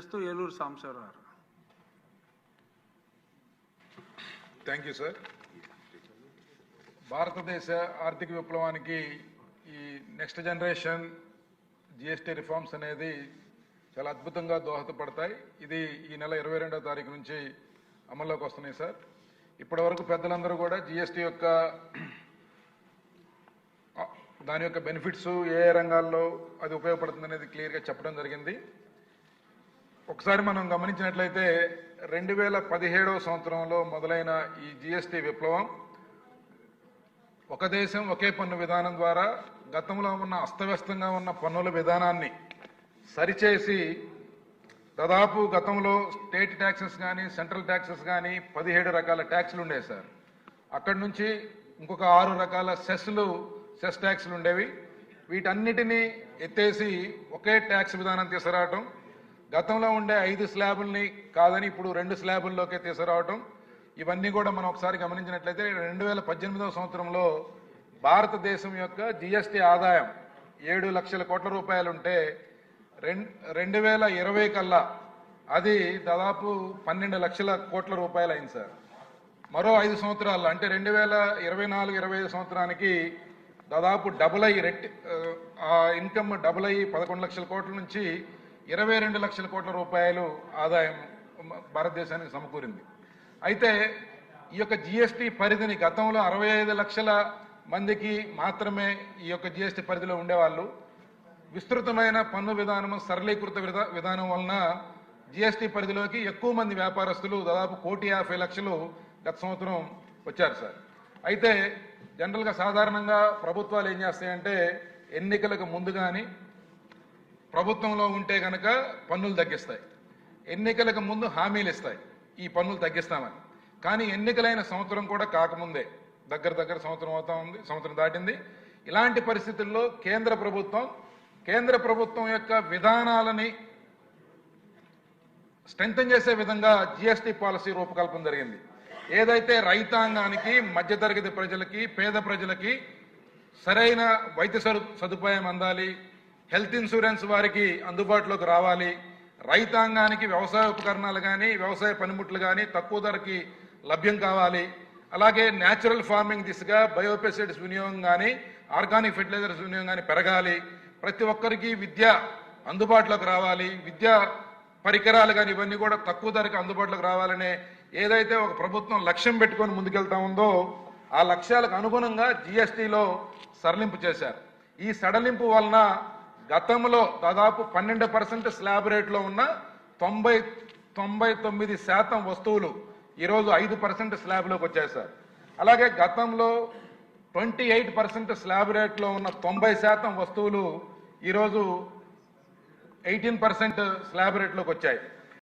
తెలియజేస్తూ Eluru Sambasiva Rao thank you sir భారతదేశ ఆర్థిక విప్లవానికి ఈ నెక్స్ట్ జనరేషన్ జిఎస్టీ రిఫార్మ్స్ అనేది చాలా అద్భుతంగా దోహదపడతాయి. ఇది ఈ నెల ఇరవై రెండో తారీఖు నుంచి అమల్లోకి వస్తున్నాయి సార్ ఇప్పటి వరకు పెద్దలందరూ కూడా జిఎస్టీ యొక్క దాని యొక్క బెనిఫిట్స్ ఏ ఏ రంగాల్లో అది ఉపయోగపడుతుంది అనేది క్లియర్గా చెప్పడం జరిగింది. ఒకసారి మనం గమనించినట్లయితే రెండు వేల పదిహేడవ సంవత్సరంలో మొదలైన ఈ జిఎస్టి విప్లవం ఒక దేశం ఒకే పన్ను విధానం ద్వారా గతంలో ఉన్న అస్తవ్యస్తంగా ఉన్న పన్నుల విధానాన్ని సరిచేసి దాదాపు గతంలో స్టేట్ ట్యాక్సెస్ కానీ సెంట్రల్ ట్యాక్సెస్ కానీ పదిహేడు రకాల ట్యాక్స్లు ఉండేవి సార్. అక్కడి నుంచి ఇంకొక ఆరు రకాల సెస్లు సెస్ ట్యాక్స్లు ఉండేవి. వీటన్నిటినీ ఎత్తేసి ఒకే ట్యాక్స్ విధానం తీసుకురావటం గతంలో ఉండే ఐదు స్లాబుల్ని కాదని ఇప్పుడు రెండు స్లాబుల్లోకే తీసుకురావటం ఇవన్నీ కూడా మనం ఒకసారి గమనించినట్లయితే రెండు వేల పద్దెనిమిదవ సంవత్సరంలో భారతదేశం యొక్క జిఎస్టీ ఆదాయం ఏడు లక్షల కోట్ల రూపాయలు ఉంటే రెండు రెండు వేల ఇరవై కల్లా అది దాదాపు పన్నెండు లక్షల కోట్ల రూపాయలు అయింది సార్. మరో ఐదు సంవత్సరాల్లో అంటే రెండు వేల ఇరవై నాలుగు ఇరవై ఐదు సంవత్సరానికి దాదాపు డబుల్ అయ్యి రెట్టి ఆ ఇన్కమ్ డబుల్ అయ్యి పదకొండు లక్షల కోట్ల నుంచి ఇరవై రెండు లక్షల కోట్ల రూపాయలు ఆదాయం భారతదేశానికి సమకూరింది. అయితే ఈ యొక్క జిఎస్టి పరిధిని గతంలో అరవై ఐదు లక్షల మందికి మాత్రమే ఈ యొక్క జిఎస్టి పరిధిలో ఉండేవాళ్ళు. విస్తృతమైన పన్ను విధానం సరళీకృత విధా విధానం వలన జిఎస్టి పరిధిలోకి ఎక్కువ మంది వ్యాపారస్తులు దాదాపు కోటి యాభై లక్షలు గత సంవత్సరం వచ్చారు సార్. అయితే జనరల్గా సాధారణంగా ప్రభుత్వాలు ఏం చేస్తాయంటే ఎన్నికలకు ముందు కానీ ప్రభుత్వంలో ఉంటే కనుక పన్నులు తగ్గిస్తాయి. ఎన్నికలకు ముందు హామీలు ఇస్తాయి. ఈ పన్నులు తగ్గిస్తామని. కానీ ఎన్నికలైన సంవత్సరం కూడా కాకముందే. దగ్గర దగ్గర సంవత్సరం అవుతా ఉంది సంవత్సరం దాటింది. ఇలాంటి పరిస్థితుల్లో కేంద్ర ప్రభుత్వం కేంద్ర ప్రభుత్వం యొక్క విధానాలని స్ట్రెంగ్తన్ చేసే విధంగా జిఎస్టీ పాలసీ రూపకల్పన జరిగింది. ఏదైతే రైతాంగానికి మధ్యతరగతి ప్రజలకి పేద ప్రజలకి సరైన వైద్య సదు సదుపాయం అందాలి హెల్త్ ఇన్సూరెన్స్ వారికి అందుబాటులోకి రావాలి. రైతాంగానికి వ్యవసాయ ఉపకరణాలు కానీ వ్యవసాయ పనిముట్లు కానీ తక్కువ ధరకి లభ్యం కావాలి. అలాగే న్యాచురల్ ఫార్మింగ్ దిశగా బయోపెసైడ్స్ వినియోగం కానీ ఆర్గానిక్ ఫెర్టిలైజర్స్ వినియోగం కానీ పెరగాలి. ప్రతి ఒక్కరికి విద్య అందుబాటులోకి రావాలి. విద్యా పరికరాలు కానీ ఇవన్నీ కూడా తక్కువ ధరకు అందుబాటులోకి రావాలనే ఏదైతే ఒక ప్రభుత్వం లక్ష్యం పెట్టుకొని ముందుకెళ్తా ఉందో ఆ లక్ష్యాలకు అనుగుణంగా జిఎస్టీలో సడలింపు చేశారు. ఈ సడలింపు వలన గతంలో దాదాపు పన్నెండు పర్సెంట్ స్లాబ్ రేట్లో ఉన్న తొంభై తొంభై తొమ్మిది శాతం వస్తువులు ఈరోజు ఐదు పర్సెంట్ స్లాబ్లోకి వచ్చాయి సార్. అలాగే గతంలో ట్వంటీ ఎయిట్ పర్సెంట్ స్లాబ్ రేట్లో ఉన్న తొంభై శాతం వస్తువులు ఈరోజు ఎయిటీన్ పర్సెంట్ స్లాబ్ రేట్లోకి వచ్చాయి.